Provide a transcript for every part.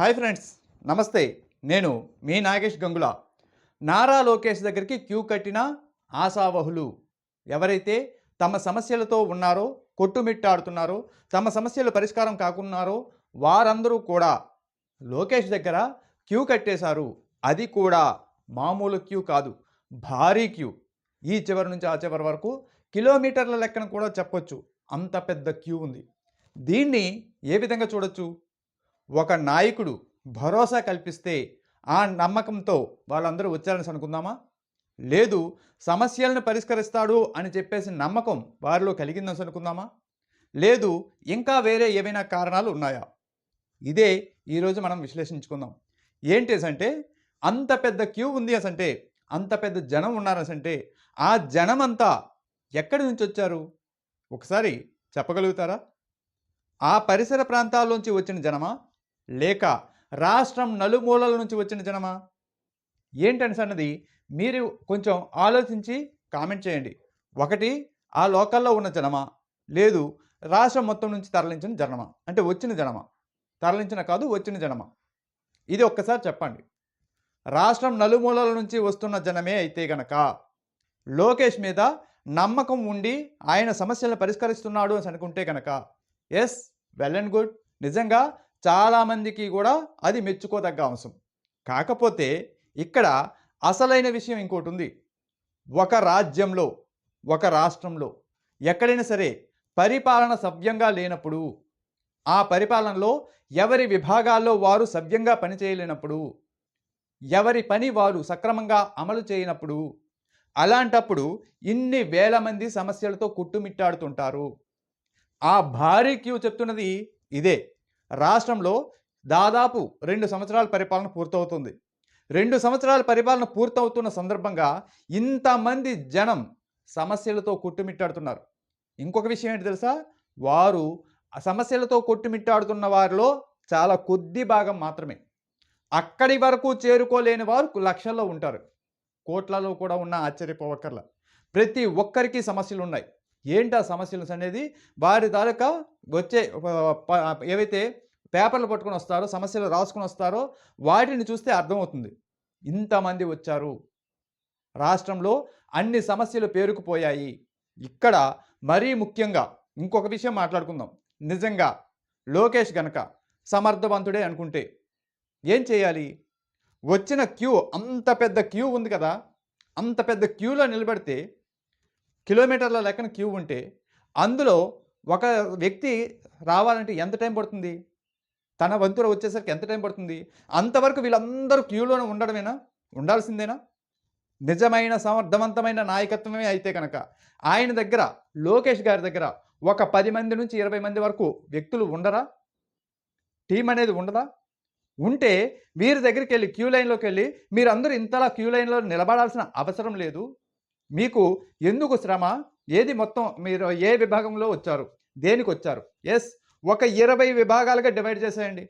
Hi friends నమస్తే. నేను మీ నాగేష్ గంగుల. నారా లోకేష్ దగ్గరికి క్యూ కట్టిన ఆశావహులు. ఎవరైతే తమ సమస్యలతో ఉన్నారో కొట్టుమిట్టాడుతున్నారో తమ సమస్యలు పరిష్కారం కాకున్నారో వారందరూ కూడా లోకేష్ దగ్గర క్యూ కట్టేశారు. అది కూడా మామూలు క్యూ కాదు భారీ క్యూ. ఈ చివరి నుంచి ఆ చివరి వరకు కిలోమీటర్ల లెక్కన కూడా చెప్పొచ్చు. అంత పెద్ద క్యూ ఉంది. దీన్ని ఏ విధంగా చూడొచ్చు? ఒక నాయకుడు భరోసా కల్పిస్తే ఆ నమ్మకంతో వాళ్ళందరూ వచ్చారని అనుకుందామా? లేదు సమస్యలను పరిష్కరిస్తాడు అని చెప్పేసి నమ్మకం వారిలో కలిగిందని అనుకుందామా? లేదు ఇంకా వేరే ఏవైనా కారణాలు ఉన్నాయా? ఇదే ఈరోజు మనం విశ్లేషించుకుందాం. ఏంటి అంటే అంత పెద్ద క్యూ ఉంది అంటే అంత పెద్ద జనం ఉన్నారసంటే ఆ జనమంతా ఎక్కడి నుంచి వచ్చారు? ఒకసారి చెప్పగలుగుతారా? ఆ పరిసర ప్రాంతాల్లోంచి వచ్చిన జనమా? లేక రాష్ట్రం నలుమూలల నుంచి వచ్చిన జనమా? ఏంటని అన్నది మీరు కొంచెం ఆలోచించి కామెంట్ చేయండి. ఒకటి ఆ లోకల్లో ఉన్న జనమా? లేదు రాష్ట్రం మొత్తం నుంచి తరలించిన జనమా? అంటే వచ్చిన జనమా? తరలించిన కాదు వచ్చిన జనమా? ఇది ఒక్కసారి చెప్పండి. రాష్ట్రం నలుమూలల నుంచి వస్తున్న జనమే అయితే గనక లోకేష్ మీద నమ్మకం ఉండి ఆయన సమస్యలను పరిష్కరిస్తున్నాడు అని అనుకుంటే కనుక ఎస్ వెల్ అండ్ గుడ్. నిజంగా చాలామందికి కూడా అది మెచ్చుకోదగ్గ అంశం. కాకపోతే ఇక్కడ అసలైన విషయం ఇంకోటి ఉంది ఒక రాజ్యంలో ఒక రాష్ట్రంలో ఎక్కడైనా సరే పరిపాలన సవ్యంగా లేనప్పుడు ఆ పరిపాలనలో ఎవరి విభాగాల్లో వారు సవ్యంగా పనిచేయలేనప్పుడు ఎవరి పని వారు సక్రమంగా అమలు చేయనప్పుడు అలాంటప్పుడు ఇన్ని వేల మంది సమస్యలతో కుట్టుమిట్టాడుతుంటారు. ఆ భారీ క్యూ చెప్తున్నది ఇదే. రాష్ట్రంలో దాదాపు రెండు సంవత్సరాల పరిపాలన పూర్తవుతుంది. రెండు సంవత్సరాల పరిపాలన పూర్తవుతున్న సందర్భంగా ఇంతమంది జనం సమస్యలతో కొట్టుమిట్టాడుతున్నారు. ఇంకొక విషయం ఏంటి తెలుసా? వారు సమస్యలతో కొట్టుమిట్టాడుతున్న వారిలో చాలా కొద్ది భాగం మాత్రమే. అక్కడి వరకు చేరుకోలేని వారు లక్షల్లో ఉంటారు. కోట్లలో కూడా ఉన్న ఆశ్చర్యపోవక్కర్ల. ప్రతి ఒక్కరికి సమస్యలు ఉన్నాయి ఏంటి ఆ సమస్యలు అనేది? వారి తాలూకా వచ్చే ఏవైతే పేపర్లు పట్టుకొని వస్తారో సమస్యలు రాసుకొని వస్తారో వాటిని చూస్తే అర్థమవుతుంది. ఇంతమంది వచ్చారు. రాష్ట్రంలో అన్ని సమస్యలు పేరుకుపోయాయి. ఇక్కడ మరీ ముఖ్యంగా ఇంకొక విషయం మాట్లాడుకుందాం. నిజంగా లోకేష్ గనక సమర్థవంతుడే అనుకుంటే ఏం చేయాలి? వచ్చిన క్యూ అంత పెద్ద క్యూ ఉంది కదా? అంత పెద్ద క్యూలో నిలబడితే కిలోమీటర్ల లెక్కన క్యూ ఉంటే అందులో ఒక వ్యక్తి రావాలంటే ఎంత టైం పడుతుంది? తన వంతుర వచ్చేసరికి ఎంత టైం పడుతుంది? అంతవరకు వీళ్ళందరూ క్యూలోనే ఉండడమేనా? ఉండాల్సిందేనా? నిజమైన సమర్థవంతమైన నాయకత్వమే అయితే కనుక ఆయన దగ్గర లోకేష్ గారి దగ్గర ఒక పది మంది నుంచి ఇరవై మంది వరకు వ్యక్తులు ఉండరా? టీం అనేది ఉండదా? ఉంటే వీరి దగ్గరికి వెళ్ళి క్యూ లైన్లోకి వెళ్ళి మీరందరూ ఇంతలా క్యూ లైన్లో నిలబడాల్సిన అవసరం లేదు. మీకు ఎందుకు శ్రమ? ఏది మొత్తం మీరు ఏ విభాగంలో వచ్చారు? దేనికి వచ్చారు? ఎస్ ఒక ఇరవై విభాగాలుగా డివైడ్ చేసేయండి.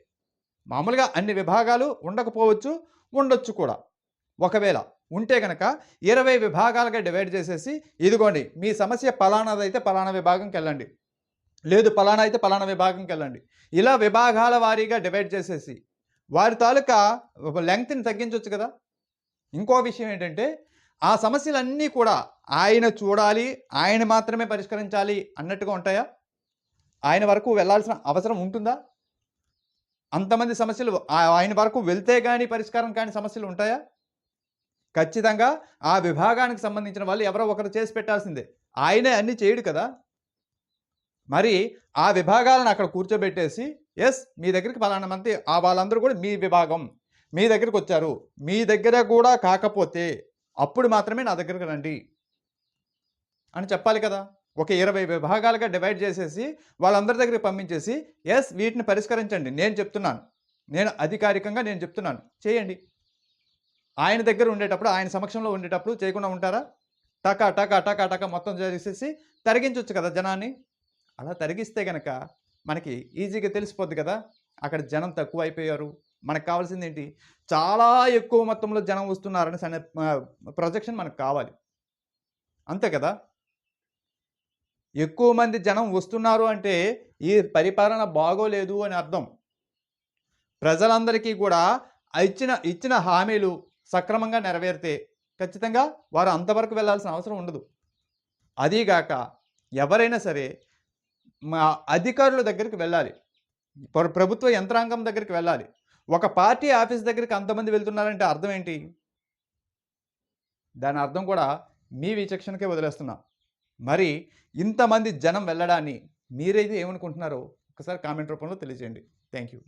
మామూలుగా అన్ని విభాగాలు ఉండకపోవచ్చు ఉండొచ్చు కూడా. ఒకవేళ ఉంటే కనుక ఇరవై విభాగాలుగా డివైడ్ చేసేసి ఇదిగోండి మీ సమస్య పలానాదైతే పలానా విభాగంకి వెళ్ళండి. లేదు పలానా అయితే పలానా విభాగంకి వెళ్ళండి. ఇలా విభాగాల వారీగా డివైడ్ చేసేసి వారి తాలూకా లెంగ్త్ని తగ్గించవచ్చు కదా. ఇంకో విషయం ఏంటంటే ఆ సమస్యలన్నీ కూడా ఆయన చూడాలి ఆయన మాత్రమే పరిష్కరించాలి అన్నట్టుగా ఉంటాయా? ఆయన వరకు వెళ్ళాల్సిన అవసరం ఉంటుందా? అంతమంది సమస్యలు ఆయన వరకు వెళ్తే కానీ పరిష్కారం కాని సమస్యలు ఉంటాయా? ఖచ్చితంగా ఆ విభాగానికి సంబంధించిన వాళ్ళు ఎవరో ఒకరు చేసి పెట్టాల్సిందే. ఆయనే అన్ని చేయడు కదా. మరి ఆ విభాగాలను అక్కడ కూర్చోబెట్టేసి ఎస్ మీ దగ్గరికి పలానా మంది ఆ వాళ్ళందరూ కూడా మీ విభాగం. మీ దగ్గరికి వచ్చారు. మీ దగ్గర కూడా కాకపోతే అప్పుడు మాత్రమే నా దగ్గరకు రండి. అని చెప్పాలి కదా! ఒక ఇరవై విభాగాలుగా డివైడ్ చేసేసి వాళ్ళందరి దగ్గరికి పంపించేసి ఎస్ వీటిని పరిష్కరించండి. నేను చెప్తున్నాను. నేను అధికారికంగా నేను చెప్తున్నాను. చేయండి. ఆయన దగ్గర ఉండేటప్పుడు ఆయన సమక్షంలో ఉండేటప్పుడు చేయకుండా ఉంటారా? టకా టకా టకా టకా మొత్తం చేసేసి తరిగించవచ్చు కదా జనాన్ని. అలా తరిగిస్తే కనుక మనకి ఈజీగా తెలిసిపోద్ది కదా! అక్కడ జనం తక్కువ అయిపోయారు మనకు కావాల్సింది ఏంటి? చాలా ఎక్కువ మొత్తంలో జనం వస్తున్నారని అనే ప్రొజెక్షన్ మనకు కావాలి. అంతే కదా? ఎక్కువ మంది జనం వస్తున్నారు అంటే ఈ పరిపాలన బాగోలేదు అని అర్థం. ప్రజలందరికీ కూడా ఇచ్చిన ఇచ్చిన హామీలు సక్రమంగా నెరవేరితే ఖచ్చితంగా వారు అంతవరకు వెళ్ళాల్సిన అవసరం ఉండదు. అదీగాక ఎవరైనా సరే మా అధికారుల దగ్గరికి వెళ్ళాలి. ప్రభుత్వ యంత్రాంగం దగ్గరికి వెళ్ళాలి. ఒక పార్టీ ఆఫీస్ దగ్గరికి అంతమంది వెళ్తున్నారంటే అర్థం ఏంటి? దాని అర్థం కూడా మీ విచక్షణకే వదిలేస్తున్నా. మరి ఇంతమంది జనం వెళ్ళడాన్ని మీరైతే ఏమనుకుంటున్నారో ఒకసారి కామెంట్ రూపంలో తెలియజేయండి. Thank you